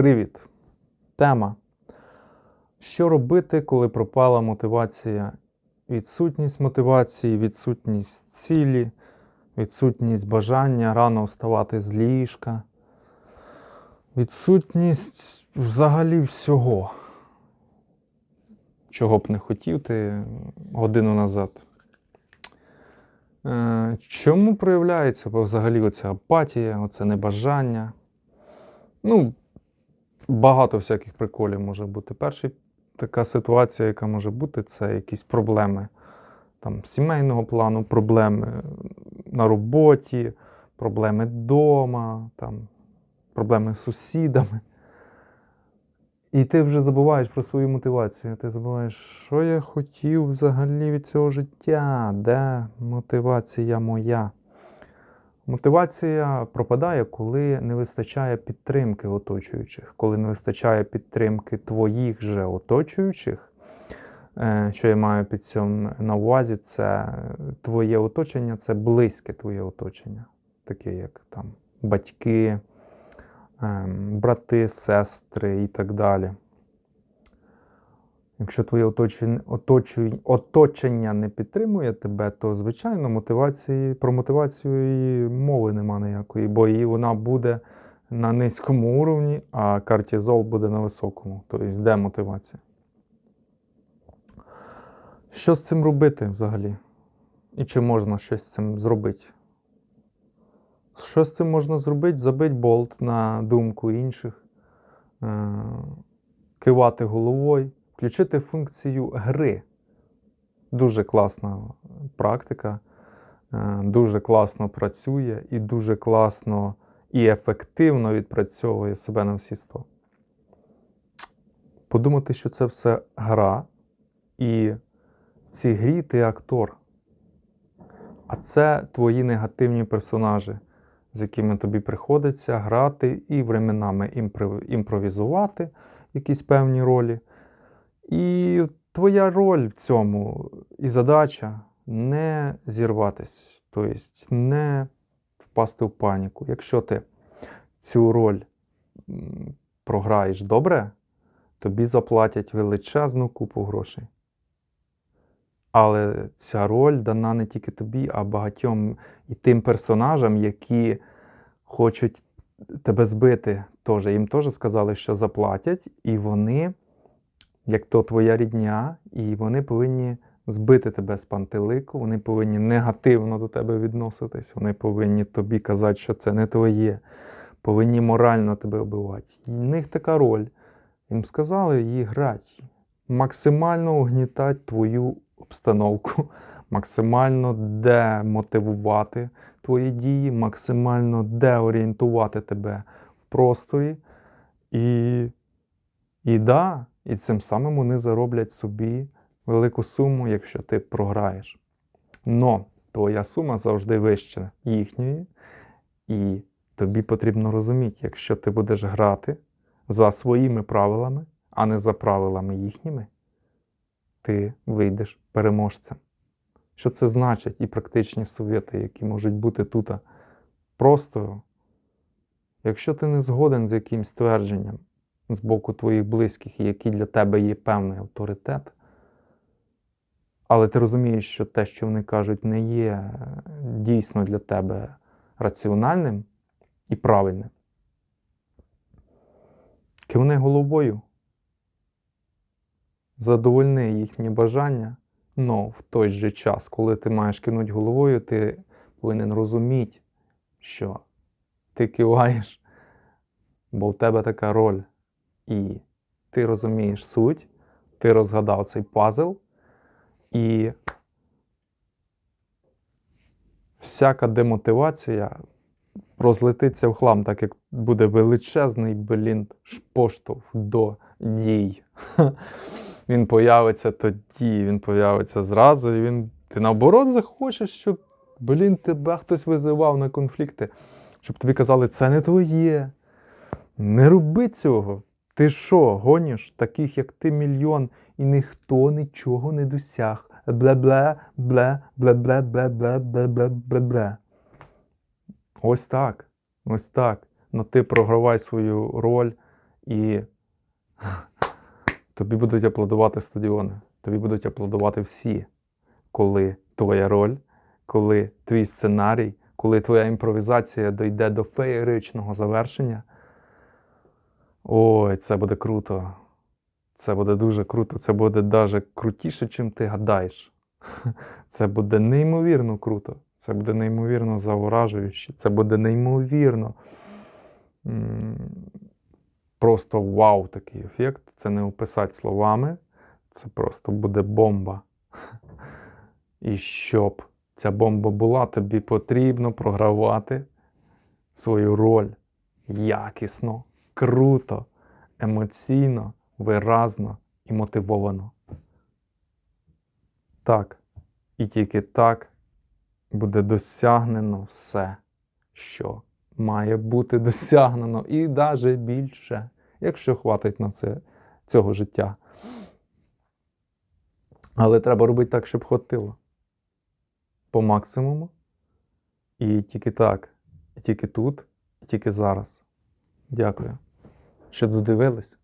Привіт! Тема. Що робити, коли пропала мотивація? Відсутність мотивації, відсутність цілі, відсутність бажання рано вставати з ліжка, відсутність взагалі всього, чого б не хотів ти годину назад. Е, Чому проявляється взагалі оця апатія, оце небажання? Ну, багато всяких приколів може бути. Перша така ситуація, яка може бути, це якісь проблеми там, сімейного плану, проблеми на роботі, проблеми вдома, там, проблеми з сусідами. І ти вже забуваєш про свою мотивацію. Ти забуваєш, що я хотів взагалі від цього життя, де мотивація моя. Мотивація пропадає, коли не вистачає підтримки оточуючих, коли не вистачає підтримки твоїх же оточуючих. Е, Що я маю під цим на увазі, це твоє оточення, це близьке твоє оточення, таке як там батьки, ем, брати, сестри і так далі. Якщо твоє оточення, оточення не підтримує тебе, то звичайно мотивації, про мотивацію і мови нема ніякої, бо і вона буде на низькому уровні, а кортизол буде на високому. Тобто де мотивація? Що з цим робити взагалі? І чи можна щось з цим зробити? Що з цим можна зробити? Забить болт на думку інших, е, кивати головою, включити функцію гри. Дуже класна практика, е, дуже класно працює і дуже класно і ефективно відпрацьовує себе на всі 100. Подумати, що це все гра, і в цій грі ти актор. А це твої негативні персонажі, з якими тобі приходиться грати і временами імпровізувати якісь певні ролі. І твоя роль в цьому і задача не зірватись, тобто не впасти в паніку. Якщо ти цю роль програєш добре, тобі заплатять величезну купу грошей. Але ця роль дана не тільки тобі, а багатьом і тим персонажам, які хочуть тебе збити. Теж. Їм теж сказали, що заплатять, і вони, як то твоя рідня, і вони повинні збити тебе з пантелику, вони повинні негативно до тебе відноситись, вони повинні тобі казати, що це не твоє, повинні морально тебе вбивати. І в них така роль. Їм сказали її грати, максимально угнітати твою обстановку, максимально демотивувати твої дії, максимально деорієнтувати тебе в просторі. І, і да, і цим самим вони зароблять собі велику суму, якщо ти програєш. Но твоя сума завжди вища їхньої, і тобі потрібно розуміти, якщо ти будеш грати за своїми правилами, а не за правилами їхніми, ти вийдеш переможцем. Що це значить і практичні совєти, які можуть бути тут? Просто, якщо ти не згоден з якимсь твердженням з боку твоїх близьких, і який для тебе є певний авторитет, але ти розумієш, що те, що вони кажуть, не є е, дійсно для тебе раціональним і правильним, кивни головою, задовольни їхні бажання, але в той же час, коли ти маєш кинути головою, ти повинен розуміти, що ти киваєш, бо в тебе така роль, і ти розумієш суть, ти розгадав цей пазл, і всяка демотивація розлетиться в хлам, так як буде величезний блін поштовх до дій. Він появиться тоді, він появиться зразу, і він. Ти наоборот захочеш, щоб, блін, тебе хтось визивав на конфлікти, щоб тобі казали, це не твоє. Не роби цього. Ти що, гоніш таких, як ти, мільйон, і ніхто нічого не досяг. Бле-бле, бле, бле-бле, бле-бле, бле-бле, бле-бле. Ось так. Ось так. Ну ти програвай свою роль І тобі будуть аплодувати стадіони, тобі будуть аплодувати всі, коли твоя роль, коли твій сценарій, коли твоя імпровізація дойде до феєричного завершення. Ой, це буде круто. Це буде дуже круто. Це буде навіть крутіше, чим ти гадаєш. Це буде неймовірно круто. Це буде неймовірно заворажуюче. Це буде неймовірно. Просто вау такий ефект. Це не описати словами. Це просто буде бомба. І щоб ця бомба була, тобі потрібно програвати свою роль якісно, круто, емоційно, виразно і мотивовано. Так, і тільки так буде досягнено все, що має бути досягнено, і навіть більше, якщо хватить на це цього життя. Але треба робити так, щоб хватило. По максимуму. І тільки так, і тільки тут, і тільки зараз. Дякую, що додивились.